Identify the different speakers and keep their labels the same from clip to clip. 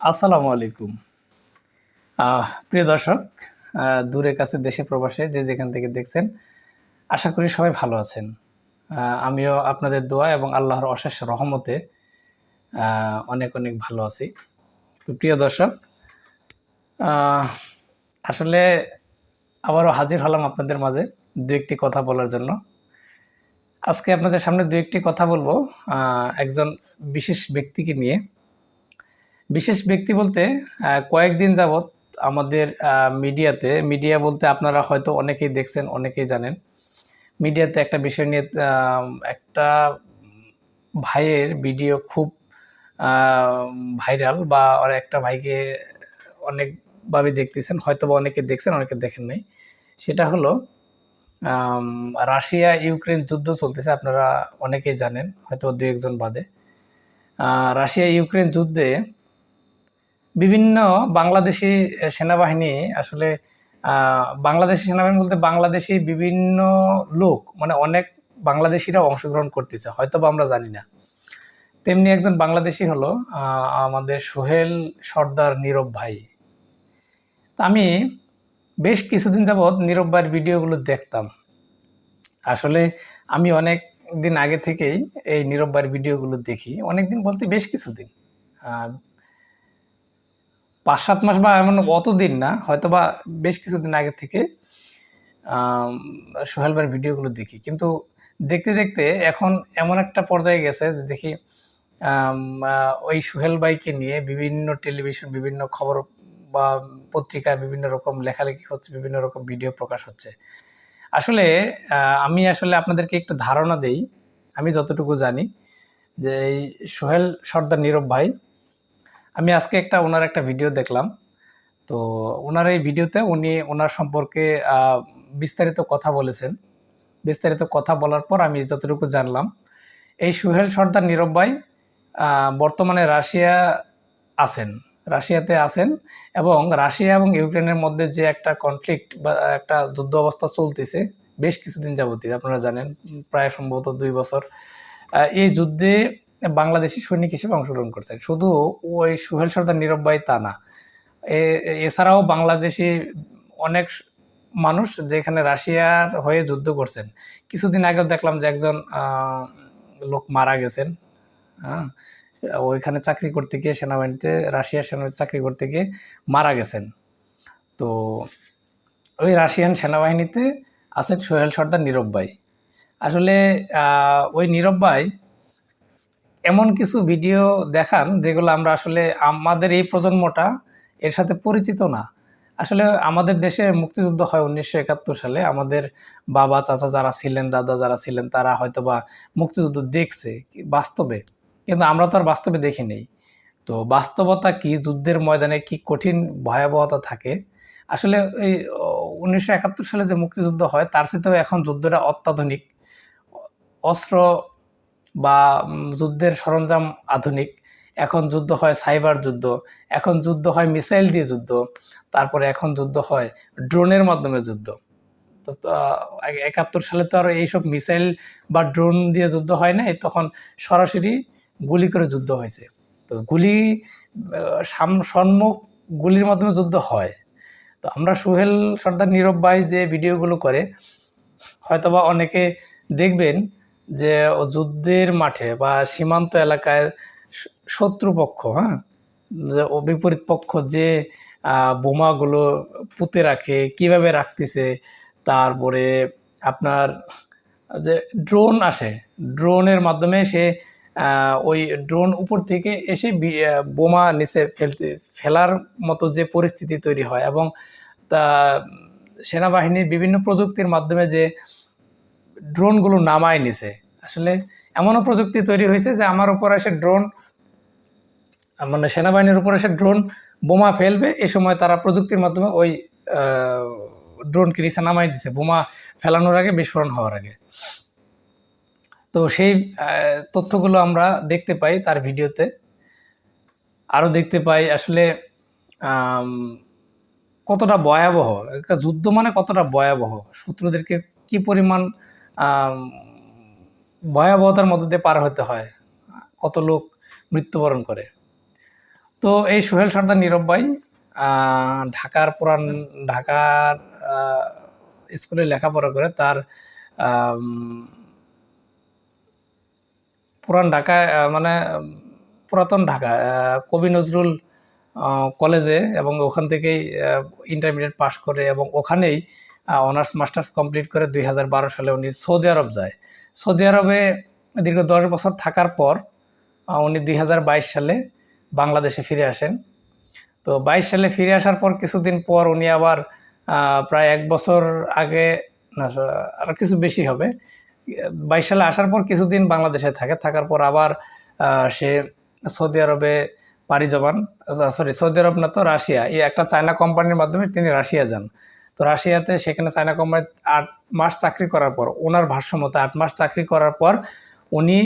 Speaker 1: আসসালামু আলাইকুম। প্রিয় দর্শক দূরে কাছে দেশে প্রবাসে যে যেখান থেকে দেখছেন, আশা করি সবাই ভালো আছেন। আমিও আপনাদের দোয়া এবং আল্লাহর অশেষ রহমতে অনেক অনেক ভালো আছি। তো প্রিয় দর্শক আসলে আবারও হাজির হলাম আপনাদের মাঝে দু একটি কথা বলার জন্য। আজকে আপনাদের সামনে দু একটি কথা বলব। একজন বিশেষ ব্যক্তিকে নিয়ে বিশেষ ব্যক্তি বলতে কয়েকদিন যাবৎ আমাদের মিডিয়াতে, মিডিয়া বলতে আপনারা হয়তো অনেকেই দেখছেন, অনেকেই জানেন। মিডিয়াতে একটা বিষয় নিয়ে একটা ভাইয়ের ভিডিও খুব ভাইরাল বা একটা ভাইকে অনেকভাবে দেখতেছেন হয়তো বা অনেকে দেখছেন, অনেকে দেখেন নাই। সেটা হলো রাশিয়া ইউক্রেন যুদ্ধ চলতেছে, আপনারা অনেকেই জানেন হয়তো দু একজন বাদে রাশিয়া ইউক্রেন যুদ্ধে বিভিন্ন বাংলাদেশি সেনাবাহিনী আসলে বাংলাদেশি সেনাবাহিনী বলতে বাংলাদেশি বিভিন্ন লোক মানে অনেক বাংলাদেশিরা অংশগ্রহণ করতেছে হয়তো বা আমরা জানি না। তেমনি একজন বাংলাদেশি হলো আমাদের সোহেল সর্দার নীরব ভাই। তা আমি বেশ কিছুদিন যাবৎ নীরব ভাইয়ের ভিডিওগুলো দেখতাম। আসলে আমি অনেক দিন আগে থেকেই এই নীরব ভাইয়ের ভিডিওগুলো দেখি অনেক দিন বলতে বেশ কিছুদিন। পাঁচ সাত মাস বা এমন অত দিন না হয়তো বা বেশ কিছুদিন আগে থেকে সোহেল ভাইয়ের ভিডিওগুলো দেখি। কিন্তু দেখতে দেখতে এখন এমন একটা পর্যায়ে গেছে যে দেখি ওই সোহেল ভাইকে নিয়ে বিভিন্ন টেলিভিশন, বিভিন্ন খবর বা পত্রিকায় বিভিন্ন রকম লেখালেখি হচ্ছে, বিভিন্ন রকম ভিডিও প্রকাশ হচ্ছে। আসলে আমি আসলে আপনাদেরকে একটু ধারণা দেই। আমি যতটুকু জানি যে এই সোহেল সর্দার নীরব ভাই আমি আজকে একটা ওনার একটা ভিডিও দেখলাম। তো ওনার এই ভিডিওতে উনি ওনার সম্পর্কে বিস্তারিত কথা বলেছেন। বিস্তারিত কথা বলার পর আমি যতটুকু জানলাম, এই সুহেল সর্দার নীরব ভাই বর্তমানে রাশিয়া আছেন, রাশিয়াতে আছেন এবং রাশিয়া এবং ইউক্রেনের মধ্যে যে একটা কনফ্লিক্ট বা একটা যুদ্ধ অবস্থা চলতেছে, বেশ কিছুদিন যাবতীয় আপনারা জানেন, প্রায় সম্ভবত দুই বছর এই যুদ্ধে বাংলাদেশি সৈনিক হিসেবে অংশগ্রহণ করছেন শুধু ওই সুহেল সর্দার নীরব ভাই তা না এছাড়াও বাংলাদেশি অনেক মানুষ যেখানে রাশিয়ার হয়ে যুদ্ধ করছেন। কিছুদিন আগেও দেখলাম যে একজন লোক মারা গেছেন হ্যাঁ ওইখানে চাকরি করতে গিয়ে সেনাবাহিনীতে, রাশিয়ার সেনাবাহিনীতে চাকরি করতে গিয়ে মারা গেছেন। তো ওই রাশিয়ান সেনাবাহিনীতে আছেন সোহেল সর্দার নীরব ভাই। আসলে ওই নীরব ভাই এমন কিছু ভিডিও দেখান যেগুলো আমরা আসলে আমাদের এই প্রজন্মটা এর সাথে পরিচিত না। আসলে আমাদের দেশে মুক্তিযুদ্ধ হয় উনিশশো একাত্তর সালে। আমাদের বাবা, চাচা যারা ছিলেন, দাদা যারা ছিলেন, তারা হয়তো বা মুক্তিযুদ্ধ দেখছে বাস্তবে। কিন্তু আমরা তো আর বাস্তবে দেখি নেই। তো বাস্তবতা কি, যুদ্ধের ময়দানে কি কঠিন ভয়াবহতা থাকে? আসলে এই উনিশশো একাত্তর সালে যে মুক্তিযুদ্ধ হয়, তার সাথেও এখন যুদ্ধটা অত্যাধুনিক। অস্ত্র বা যুদ্ধের সরঞ্জাম আধুনিক। এখন যুদ্ধ হয় সাইবার যুদ্ধ, এখন যুদ্ধ হয় মিসাইল দিয়ে যুদ্ধ, তারপরে এখন যুদ্ধ হয় ড্রোনের মাধ্যমে যুদ্ধ। তো একাত্তর সালে তো আর এইসব মিসাইল বা ড্রোন দিয়ে যুদ্ধ হয় নাই, তখন সরাসরি গুলি করে যুদ্ধ হয়েছে। তো গুলি সাম- সম্মুখ গুলির মাধ্যমে যুদ্ধ হয়। তো আমরা সোহেল সর্দার নীরব ভাই যে ভিডিওগুলো করে, হয়তোবা অনেকে দেখবেন যে যুদ্ধের মাঠে বা সীমান্ত এলাকায় শত্রুপক্ষ হ্যাঁ? বিপরীত পক্ষ যে বোমাগুলো পুঁতে রাখে, কীভাবে রাখতেছে, তারপরে আপনার যে ড্রোন আসে, ড্রোনের মাধ্যমে সে ওই ড্রোন উপর থেকে এসে বোমা নিচে ফেলতে, ফেলার মতো যে পরিস্থিতি তৈরি হয় এবং তা, সেনাবাহিনীর বিভিন্ন প্রযুক্তির মাধ্যমে যে ড্রোনগুলো নামায় নিছে আসলে এমনও প্রযুক্তি তৈরি হয়েছে যে আমার উপর এসে ড্রোন মানে সেনাবাহিনীর উপর এসে ড্রোন, বোমা ফেলবে। এ সময় তারা প্রযুক্তির মাধ্যমে ওই ড্রোনকে নিচে নামাই দিছে। বোমা ফেলানোর আগে, বিস্ফোরণ হওয়ার আগে। তো সেই তথ্যগুলো আমরা দেখতে পাই তার ভিডিওতে। আরও দেখতে পাই আসলে কতটা ভয়াবহ, একটা যুদ্ধ মানে কতটা ভয়াবহ? শত্রুদেরকে কি পরিমাণ ভয়াবহতার মধ্যে দিয়ে পার হতে হয়। কত লোক মৃত্যুবরণ করে। তো এই সোহেল সর্দার নীরব ভাই ঢাকার পুরান, ঢাকার স্কুলে লেখাপড়া করে তার পুরান ঢাকায় মানে পুরাতন ঢাকা কবি নজরুল কলেজে এবং ওখান থেকেই ইন্টারমিডিয়েট পাশ করে এবং ওখানেই অনার্স মাস্টার্স কমপ্লিট করে দুই হাজার বারো সালে উনি সৌদি আরব যায়। সৌদি আরবে দীর্ঘ দশ বছর থাকার পর উনি দুই হাজার বাইশ সালে বাংলাদেশে ফিরে আসেন। তো বাইশ সালে ফিরে আসার পর কিছুদিন পর উনি আবার প্রায় এক বছর আগে, না আর কিছু বেশি হবে, বাইশ সালে আসার পর কিছুদিন বাংলাদেশে থাকে। থাকার পর আবার সে সৌদি আরবে পাড়ি জমান। সরি সৌদি আরব না তো রাশিয়া। এই একটা চায়না কোম্পানির মাধ্যমে তিনি রাশিয়া যান। তো রাশিয়াতে সেখানে চায়না কোম্পানি আট মাস চাকরি করার পর, ওনার ভাষ্য মতো আট মাস চাকরি করার পর উনি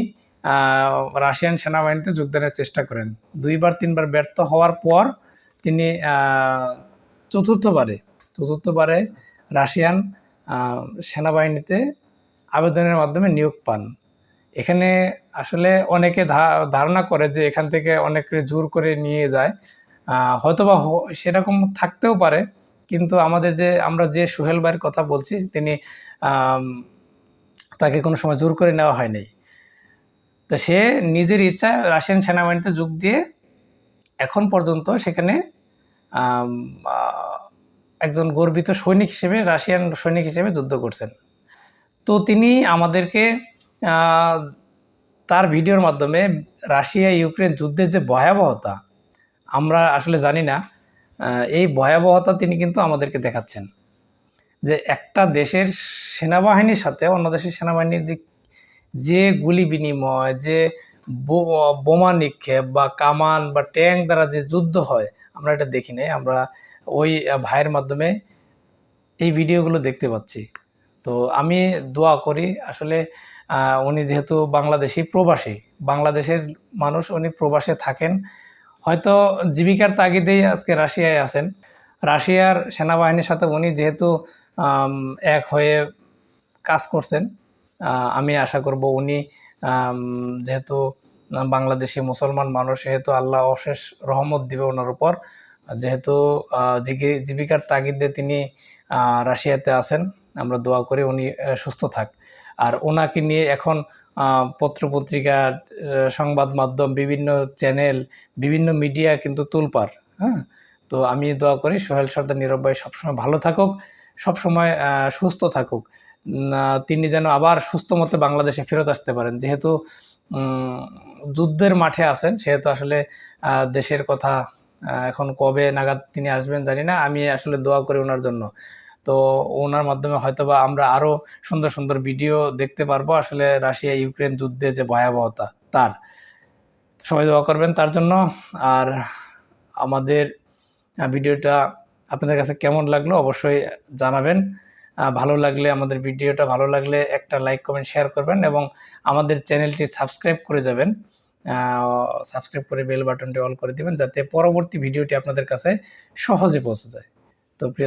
Speaker 1: রাশিয়ান সেনাবাহিনীতে যোগদানের চেষ্টা করেন। দুইবার, তিনবার ব্যর্থ হওয়ার পর তিনি চতুর্থবারে চতুর্থবারে রাশিয়ান সেনাবাহিনীতে আবেদনের মাধ্যমে নিয়োগ পান। এখানে আসলে অনেকে ধারণা করে যে এখান থেকে অনেকে জোর করে নিয়ে যায়। হয়তোবা সেরকম থাকতেও পারে কিন্তু আমাদের যে, আমরা যে সোহেল ভাইয়ের কথা বলছি, তিনি তাকে কোনো সময় জোর করে নেওয়া হয়নি। তো সে নিজের ইচ্ছায় রাশিয়ান সেনাবাহিনীতে যোগ দিয়ে এখন পর্যন্ত সেখানে একজন গর্বিত সৈনিক হিসেবে, রাশিয়ান সৈনিক হিসেবে যুদ্ধ করছেন। তো তিনি আমাদেরকে তার ভিডিওর মাধ্যমে রাশিয়া ইউক্রেন যুদ্ধের যে ভয়াবহতা, আমরা আসলে জানি না। এই ভয়াবহতা তিনি কিন্তু আমাদেরকে দেখাচ্ছেন। যে একটা দেশের সেনাবাহিনীর সাথে অন্য দেশের সেনাবাহিনীর যে যে গুলি বিনিময়, যে বোমা নিক্ষেপ বা কামান বা ট্যাঙ্ক দ্বারা যে যুদ্ধ হয়, আমরা এটা দেখি নাই। আমরা ওই ভাইয়ের মাধ্যমে এই ভিডিওগুলো দেখতে পাচ্ছি। তো আমি দোয়া করি, আসলে উনি যেহেতু বাংলাদেশি প্রবাসী, বাংলাদেশের মানুষ, উনি প্রবাসে থাকেন। হয়তো জীবিকার তাগিদেই আজকে রাশিয়ায় আছেন। রাশিয়ার সেনাবাহিনীর সাথে উনি যেহেতু এক হয়ে কাজ করছেন আমি আশা করব উনি যেহেতু বাংলাদেশি মুসলমান মানুষ, সেহেতু আল্লাহ অশেষ রহমত দিবে ওনার উপর। যেহেতু জীবিকার তাগিদে তিনি রাশিয়াতে আছেন, আমরা দোয়া করি উনি সুস্থ থাক। আর ওনাকে নিয়ে এখন পত্রপত্রিকা সংবাদ মাধ্যম, বিভিন্ন চ্যানেল, বিভিন্ন মিডিয়া কিন্তু তুলপার হ্যাঁ? তো আমি দোয়া করি সোহেল সর্দার নীরব ভাই সবসময় ভালো থাকুক, সবসময় সুস্থ থাকুক। তিনি যেন আবার সুস্থ মতে বাংলাদেশে ফেরত আসতে পারেন। যেহেতু যুদ্ধের মাঠে আছেন, সেহেতু আসলে দেশের কথা এখন কবে নাগাদ তিনি আসবেন জানি না। আমি আসলে দোয়া করি ওনার জন্য। তো ওনার মাধ্যমে হয়তোবা আমরা আরও সুন্দর সুন্দর ভিডিও দেখতে পারব আসলে রাশিয়া ইউক্রেন যুদ্ধে যে ভয়াবহতা তার। সবাই দোয়া করবেন তার জন্য। আর আমাদের ভিডিওটা আপনাদের কাছে কেমন লাগল অবশ্যই জানাবেন। ভালো লাগলে আমাদের ভিডিওটা ভালো লাগলে একটা লাইক, কমেন্ট, শেয়ার করবেন এবং আমাদের চ্যানেলটি সাবস্ক্রাইব করে যাবেন। সাবস্ক্রাইব করে বেল বাটনটি অল করে দিবেন যাতে পরবর্তী ভিডিওটি আপনাদের কাছে সহজে পৌঁছে যায়। তো প্রিয়